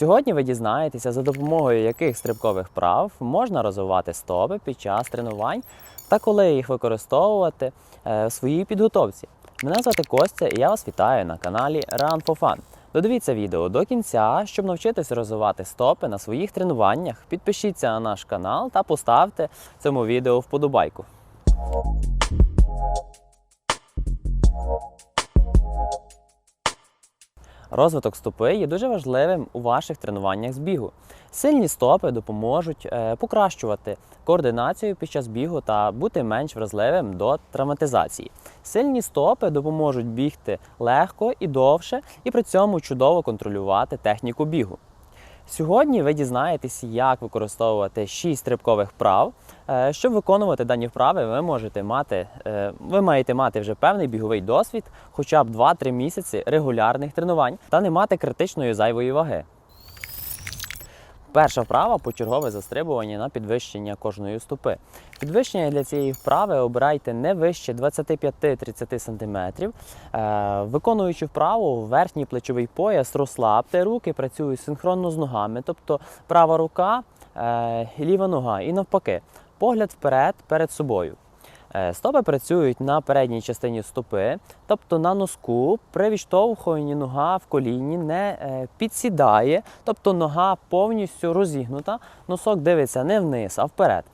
Сьогодні ви дізнаєтеся, за допомогою яких стрибкових вправ можна розвивати стопи під час тренувань та коли їх використовувати е, в своїй підготовці. Мене звати Костя і я вас вітаю на каналі Run for Fun. Додивіться відео до кінця, щоб навчитися розвивати стопи на своїх тренуваннях. Підпишіться на наш канал та поставте цьому відео вподобайку. Розвиток стопи є дуже важливим у ваших тренуваннях з бігу. Сильні стопи допоможуть е, покращувати координацію під час бігу та бути менш вразливим до травматизації. Сильні стопи допоможуть бігти легко і довше, і при цьому чудово контролювати техніку бігу. Сьогодні ви дізнаєтесь, як використовувати 6 стрибкових вправ. Е, Щоб виконувати дані вправи, ви можете мати, е, ви маєте мати вже певний біговий досвід, хоча б 2-3 місяці регулярних тренувань та не мати критичної зайвої ваги. Перша вправа почергове застрибування на підвищення кожної стопи. Підвищення для цієї вправи обирайте не вище 25-30 см. Е, виконуючи вправу, верхній плечовий пояс розслабте, руки працюють синхронно з ногами, тобто права рука е, ліва нога, і навпаки, погляд вперед перед собою. Е, Стопи працюють на передній частині стопи, тобто на носку, при відштовхуванні нога в коліні не е, підсідає, тобто нога повністю розігнута, носок дивиться не вниз, а вперед.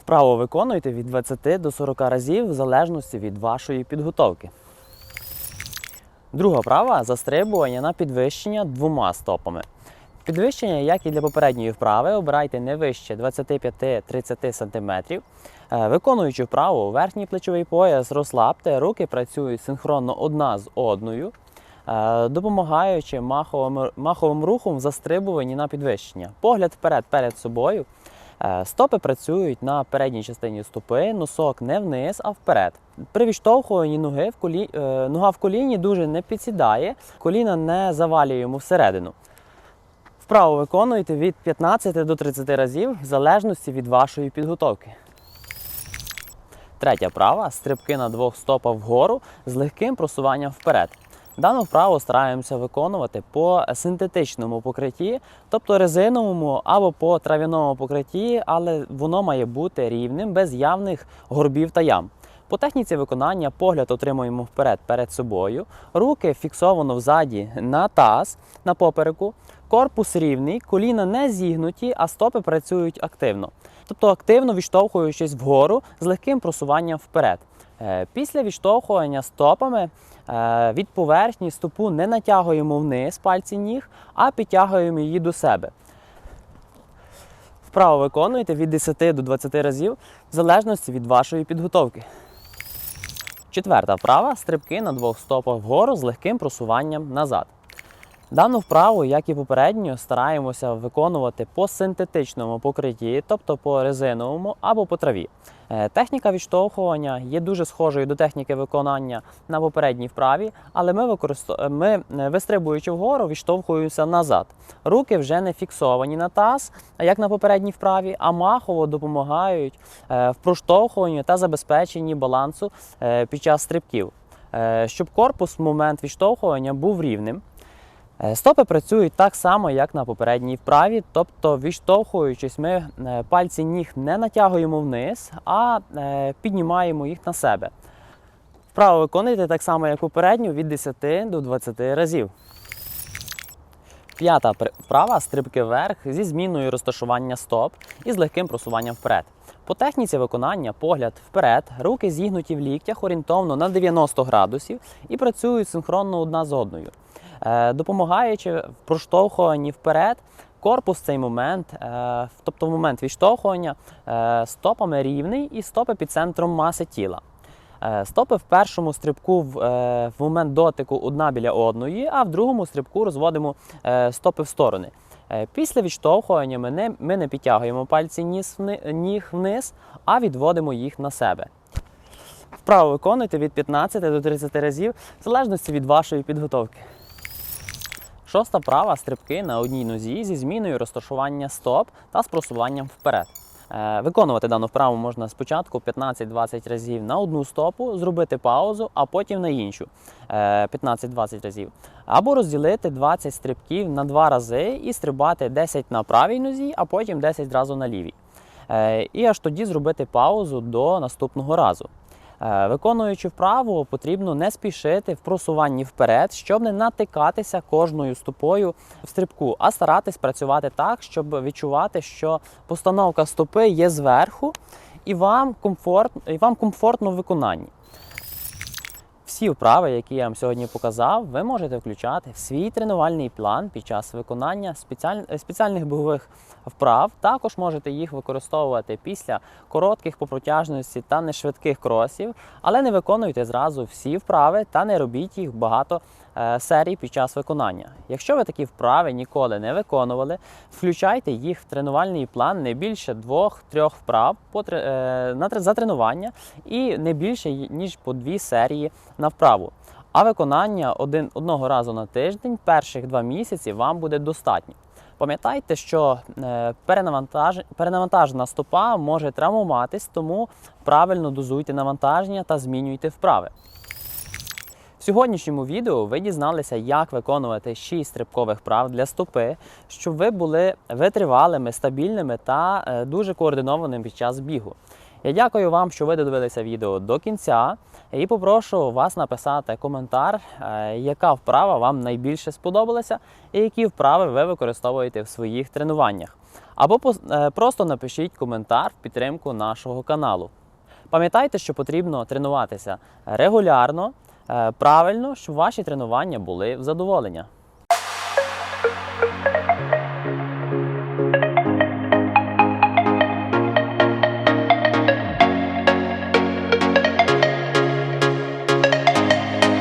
Вправо виконуйте від 20 до 40 разів в залежності від вашої підготовки. Друга вправа застрибування на підвищення двома стопами. Підвищення, як і для попередньої вправи, обирайте не вище 25-30 см. Е, Виконуючи вправу, верхній плечовий пояс розслабте, руки працюють синхронно одна з одною, е, допомагаючи маховим, маховим рухом в застрибуванні на підвищення. Погляд вперед перед собою. Е, Стопи працюють на передній частині стопи, носок не вниз, а вперед. При відштовхуванні ноги в колі... нога в коліні дуже не підсідає, коліна не завалює йому всередину. Вправо виконуйте від 15 до 30 разів в залежності від вашої підготовки. Третя вправа стрибки на двох стопах вгору з легким просуванням вперед. Дану вправу стараємося виконувати по синтетичному покритті, тобто резиновому або по трав'яному покритті, але воно має бути рівним, без явних горбів та ям. По техніці виконання погляд отримуємо вперед перед собою, руки фіксовано взаді на таз, на попереку, корпус рівний, коліна не зігнуті, а стопи працюють активно. Тобто активно відштовхуючись вгору з легким просуванням вперед. Е, Після відштовхування стопами е, від поверхні стопу не натягуємо вниз пальці ніг, а підтягуємо її до себе. Вправо виконуйте від 10 до 20 разів в залежності від вашої підготовки. Четверта вправа стрибки на двох стопах вгору з легким просуванням назад. Дану вправу, як і попередньо, стараємося виконувати по синтетичному покритті, тобто по резиновому або по траві. Е, Техніка відштовхування є дуже схожою до техніки виконання на попередній вправі, але ми, використо... ми е, вистрибуючи вгору, відштовхуємося назад. Руки вже не фіксовані на таз, як на попередній вправі, а махово допомагають е, в проштовхуванні та забезпеченні балансу е, під час стрибків, Е, щоб корпус в момент відштовхування був рівним. Е, Стопи працюють так само, як на попередній вправі, тобто відштовхуючись, ми е, пальці ніг не натягуємо вниз, а е, піднімаємо їх на себе. Вправо виконуйте так само, як попередню, від 10 до 20 разів. П'ята вправа стрибки вверх зі зміною розташування стоп і з легким просуванням вперед. По техніці виконання погляд вперед, руки зігнуті в ліктях орієнтовно на 90 градусів і працюють синхронно одна з одною, Е, допомагаючи в проштовхуванні вперед. Корпус в цей момент, е, тобто в момент відштовхування, е, стопами рівний і стопи під центром маси тіла. Стопи в першому стрибку в, момент дотику одна біля одної, а в другому стрибку розводимо стопи в сторони. Е, Після відштовхування ми не, підтягуємо пальці ніг вниз, а відводимо їх на себе. Вправо виконуйте від 15 до 30 разів, в залежності від вашої підготовки. Шоста права стрибки на одній нозі зі зміною розташування стоп та з просуванням вперед. Е, Виконувати дану вправу можна спочатку 15-20 разів на одну стопу, зробити паузу, а потім на іншу е, 15-20 разів. Або розділити 20 стрибків на два рази і стрибати 10 на правій нозі, а потім 10 разів на лівій. Е, І аж тоді зробити паузу до наступного разу. Е, Виконуючи вправу, потрібно не спішити в просуванні вперед, щоб не натикатися кожною стопою в стрибку, а старатись працювати так, щоб відчувати, що постановка стопи є зверху, і вам комфорт, і вам комфортно в виконанні. Всі вправи, які я вам сьогодні показав, ви можете включати в свій тренувальний план під час виконання спеціаль... спеціальних бойових вправ. Також можете їх використовувати після коротких по протяжності та нешвидких кросів, але не виконуйте зразу всі вправи та не робіть їх багато е, серій під час виконання. Якщо ви такі вправи ніколи не виконували, включайте їх в тренувальний план не більше двох-трьох вправ по, тре- е, за тренування і не більше ніж по дві серії на вправу. А виконання один, одного разу на тиждень перших два місяці вам буде достатньо. Пам'ятайте, що е, перенавантаж... перенавантажена стопа може травмуватись, тому правильно дозуйте навантаження та змінюйте вправи. Сьогоднішньому відео ви дізналися, як виконувати 6 стрибкових прав для стопи, щоб ви були витривалими, стабільними та е, дуже координованими під час бігу. Я дякую вам, що ви додивилися відео до кінця, і попрошу вас написати коментар, е, яка вправа вам найбільше сподобалася, і які вправи ви використовуєте в своїх тренуваннях. Або е, просто напишіть коментар в підтримку нашого каналу. Пам'ятайте, що потрібно тренуватися регулярно, Е, правильно, щоб ваші тренування були в задоволення.